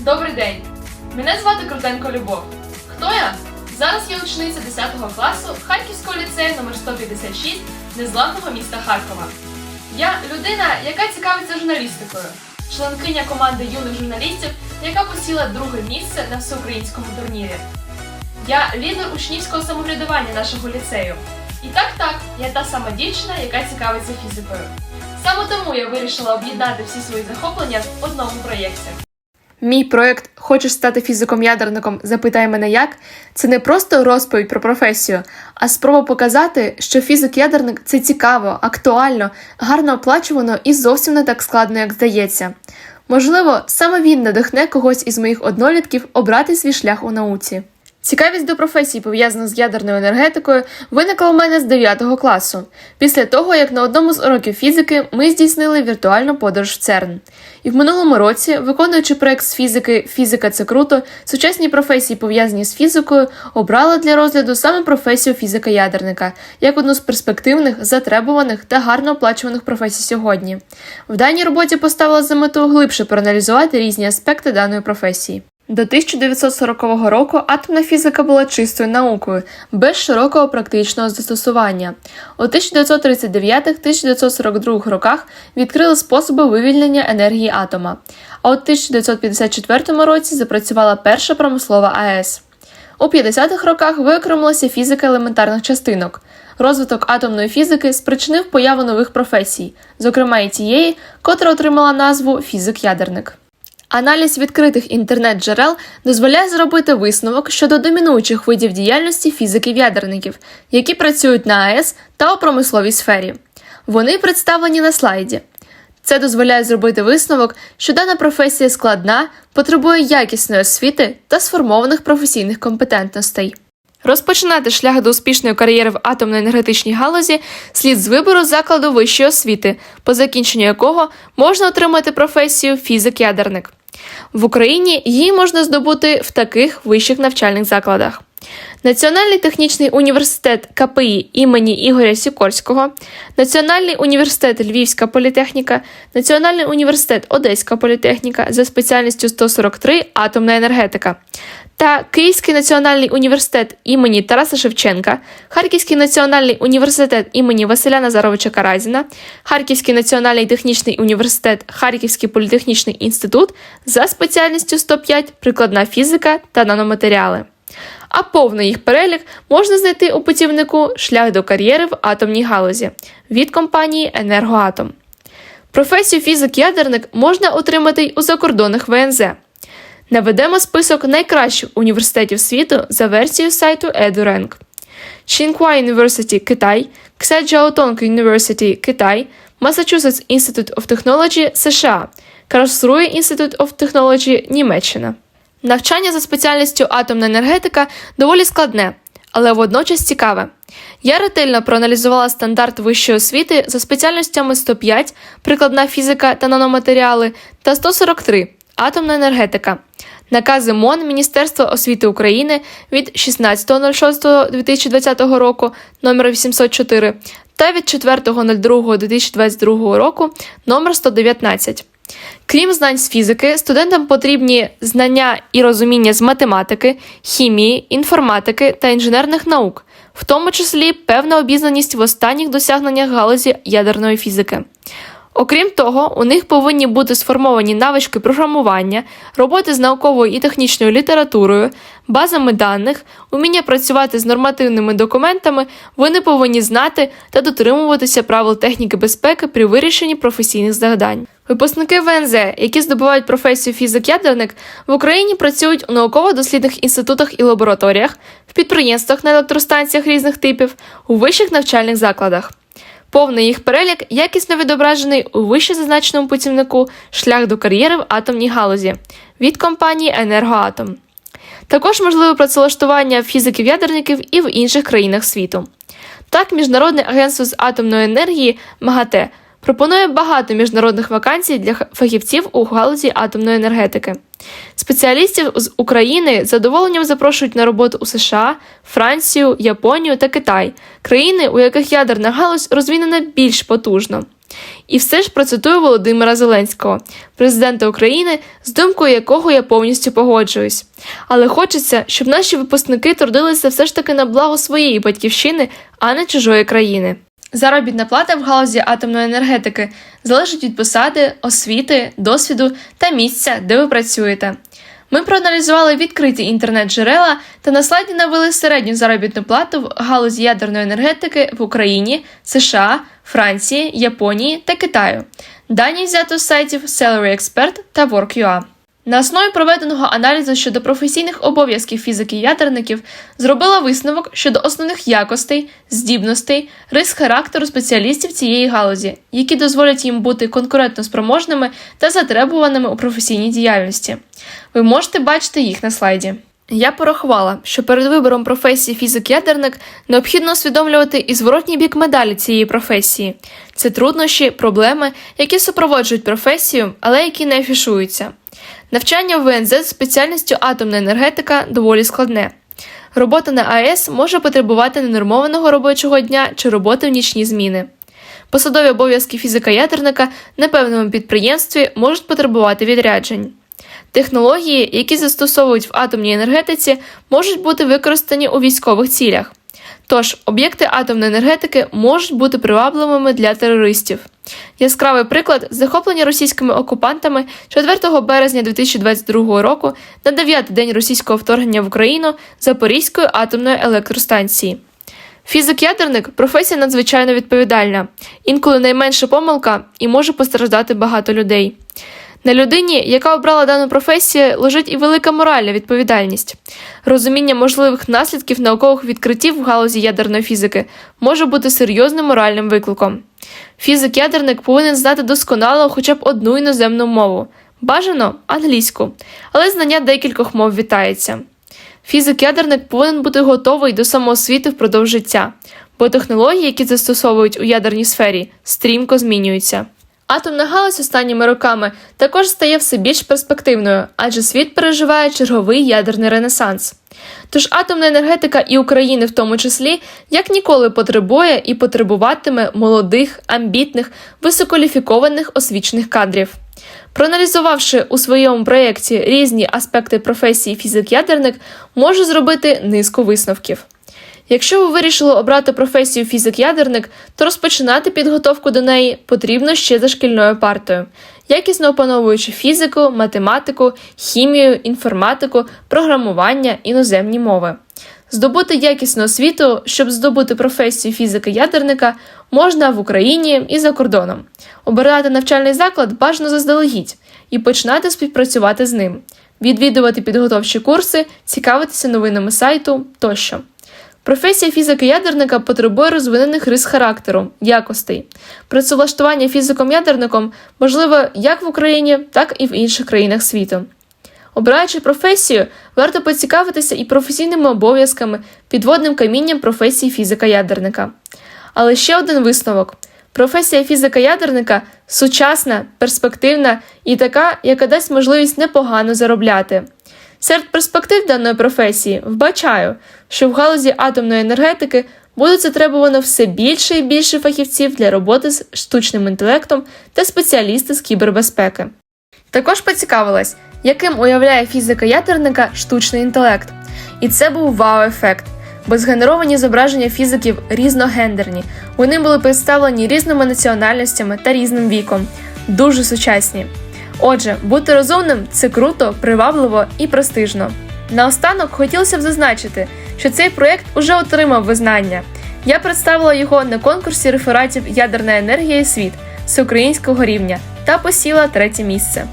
Добрий день! Мене звати Крутенко Любов. Хто я? Зараз я учениця 10 класу Харківського ліцею номер 156 незламного міста Харкова. Я людина, яка цікавиться журналістикою, членкиня команди юних журналістів, яка посіла друге місце на всеукраїнському турнірі. Я лідер учнівського самоврядування нашого ліцею. І так так, я та сама дівчина, яка цікавиться фізикою. Саме тому я вирішила об'єднати всі свої захоплення в одному проєкті. Мій проєкт Хочеш стати фізиком-ядерником? Запитай мене як. Це не просто розповідь про професію, а спроба показати, що фізик-ядерник це цікаво, актуально, гарно оплачувано і зовсім не так складно, як здається. Можливо, саме він надихне когось із моїх однолітків обрати свій шлях у науці. Цікавість до професії, пов'язана з ядерною енергетикою, виникла у мене з 9 класу, після того, як на одному з уроків фізики ми здійснили віртуальну подорож в ЦЕРН. І в минулому році, виконуючи проект з фізики Фізика це круто, сучасні професії, пов'язані з фізикою, обрала для розгляду саме професію фізика-ядерника як одну з перспективних, затребуваних та гарно оплачуваних професій сьогодні. В даній роботі поставила за мету глибше проаналізувати різні аспекти даної професії. До 1940 року атомна фізика була чистою наукою, без широкого практичного застосування. У 1939-1942 роках відкрили способи вивільнення енергії атома, а у 1954 році запрацювала перша промислова АЕС. У 50-х роках виокремилася фізика елементарних частинок. Розвиток атомної фізики спричинив появу нових професій, зокрема і тієї, котра отримала назву фізик-ядерник. Аналіз відкритих інтернет-джерел дозволяє зробити висновок щодо домінуючих видів діяльності фізиків-ядерників, які працюють на АЕС та у промисловій сфері. Вони представлені на слайді. Це дозволяє зробити висновок, що дана професія складна, потребує якісної освіти та сформованих професійних компетентностей. Розпочинати шлях до успішної кар'єри в атомно-енергетичній галузі слід з вибору закладу вищої освіти, по закінченню якого можна отримати професію фізик-ядерник. В Україні її можна здобути в таких вищих навчальних закладах: Національний технічний університет КПІ імені Ігоря Сікорського, Національний університет Львівська політехніка, Національний університет Одеська політехніка за спеціальністю 143 атомна енергетика та Київський національний університет імені Тараса Шевченка, Харківський національний університет імені Василя Назаровича Каразіна, Харківський національний технічний університет, Харківський політехнічний інститут за спеціальністю 105 прикладна фізика та наноматеріали. А повний їх перелік можна знайти у путівнику Шлях до кар'єри в атомній галузі від компанії Енергоатом. Професію фізик-ядерник можна отримати й у закордонних ВНЗ. Наведемо список найкращих університетів світу за версією сайту EduRank. Tsinghua University – Китай, Кседжаотонг University – Китай, Massachusetts Institute of Technology – США, Karlsruhe Institute of Technology – Німеччина. Навчання за спеціальністю атомна енергетика доволі складне, але водночас цікаве. Я ретельно проаналізувала стандарт вищої освіти за спеціальностями 105 прикладна фізика та наноматеріали та 143 атомна енергетика. Накази МОН Міністерства освіти України від 16.06.2020 року номер 804 та від 4.02.2022 року номер 119. Крім знань з фізики, студентам потрібні знання і розуміння з математики, хімії, інформатики та інженерних наук, в тому числі певна обізнаність в останніх досягненнях галузі ядерної фізики. Окрім того, у них повинні бути сформовані навички програмування, роботи з науковою і технічною літературою, базами даних, уміння працювати з нормативними документами, вони повинні знати та дотримуватися правил техніки безпеки при вирішенні професійних завдань. Випускники ВНЗ, які здобувають професію фізик-ядерник, в Україні працюють у науково-дослідних інститутах і лабораторіях, в підприємствах на електростанціях різних типів, у вищих навчальних закладах. Повний їх перелік якісно відображений у вище зазначеному путівнику Шлях до кар'єри в атомній галузі від компанії Енергоатом. Також можливе працевлаштування фізиків-ядерників і в інших країнах світу. Так, Міжнародне агентство з атомної енергії МАГАТЕ пропонує багато міжнародних вакансій для фахівців у галузі атомної енергетики. Спеціалістів з України з задоволенням запрошують на роботу у США, Францію, Японію та Китай, країни, у яких ядерна галузь розвинена більш потужно. І все ж процитую Володимира Зеленського, президента України, з думкою якого я повністю погоджуюсь. Але хочеться, щоб наші випускники трудилися все ж таки на благо своєї батьківщини, а не чужої країни. Заробітна плата в галузі атомної енергетики залежить від посади, освіти, досвіду та місця, де ви працюєте. Ми проаналізували відкриті інтернет-джерела та на слайді навели середню заробітну плату в галузі ядерної енергетики в Україні, США, Франції, Японії та Китаю. Дані взято з сайтів Salary Expert та Work.ua. На основі проведеного аналізу щодо професійних обов'язків фізики-ядерників зробила висновок щодо основних якостей, здібностей, рис характеру спеціалістів цієї галузі, які дозволять їм бути конкурентно спроможними та затребуваними у професійній діяльності. Ви можете бачити їх на слайді. Я порахувала, що перед вибором професії фізик-ядерник необхідно усвідомлювати і зворотній бік медалі цієї професії. Це труднощі, проблеми, які супроводжують професію, але які не афішуються. Навчання в ВНЗ з спеціальністю атомна енергетика доволі складне. Робота на АЕС може потребувати ненормованого робочого дня чи роботи в нічні зміни. Посадові обов'язки фізика-ядерника на певному підприємстві можуть потребувати відряджень. Технології, які застосовують в атомній енергетиці, можуть бути використані у військових цілях. Тож об'єкти атомної енергетики можуть бути привабливими для терористів. Яскравий приклад захоплення російськими окупантами 4 березня 2022 року на 9-й день російського вторгнення в Україну Запорізької атомної електростанції. Фізик-ядерник професія надзвичайно відповідальна, інколи найменша помилка і може постраждати багато людей. На людині, яка обрала дану професію, лежить і велика моральна відповідальність. Розуміння можливих наслідків наукових відкриттів в галузі ядерної фізики може бути серйозним моральним викликом. Фізик-ядерник повинен знати досконало хоча б одну іноземну мову, бажано англійську, але знання декількох мов вітається. Фізик-ядерник повинен бути готовий до самоосвіти впродовж життя, бо технології, які застосовують у ядерній сфері, стрімко змінюються. Атомна галузь останніми роками також стає все більш перспективною, адже світ переживає черговий ядерний ренесанс. Тож атомна енергетика і України в тому числі як ніколи потребує і потребуватиме молодих, амбітних, висококваліфікованих освічених кадрів. Проаналізувавши у своєму проєкті різні аспекти професії фізик-ядерник, можу зробити низку висновків. Якщо ви вирішили обрати професію фізик-ядерник, то розпочинати підготовку до неї потрібно ще за шкільною партою, якісно опановуючи фізику, математику, хімію, інформатику, програмування, іноземні мови. Здобути якісну освіту, щоб здобути професію фізика-ядерника, можна в Україні і за кордоном. Обирати навчальний заклад бажано заздалегідь і починати співпрацювати з ним, відвідувати підготовчі курси, цікавитися новинами сайту тощо. Професія фізика-ядерника потребує розвинених рис характеру, якостей. Працевлаштування фізиком-ядерником можливе як в Україні, так і в інших країнах світу. Обираючи професію, варто поцікавитися і професійними обов'язками, підводним камінням професії фізика-ядерника. Але ще один висновок: професія фізика-ядерника сучасна, перспективна і така, яка дасть можливість непогано заробляти. Серед перспектив даної професії вбачаю, що в галузі атомної енергетики буде затребувано все більше і більше фахівців для роботи з штучним інтелектом та спеціалісти з кібербезпеки. Також поцікавилась, яким уявляє фізика ядерника штучний інтелект. І це був вау-ефект, бо згенеровані зображення фізиків різногендерні. Вони були представлені різними національностями та різним віком, дуже сучасні. Отже, бути розумним це круто, привабливо і престижно. Наостанок хотілося б зазначити, що цей проєкт уже отримав визнання. Я представила його на конкурсі рефератів Ядерна енергія і світ з українського рівня та посіла третє місце.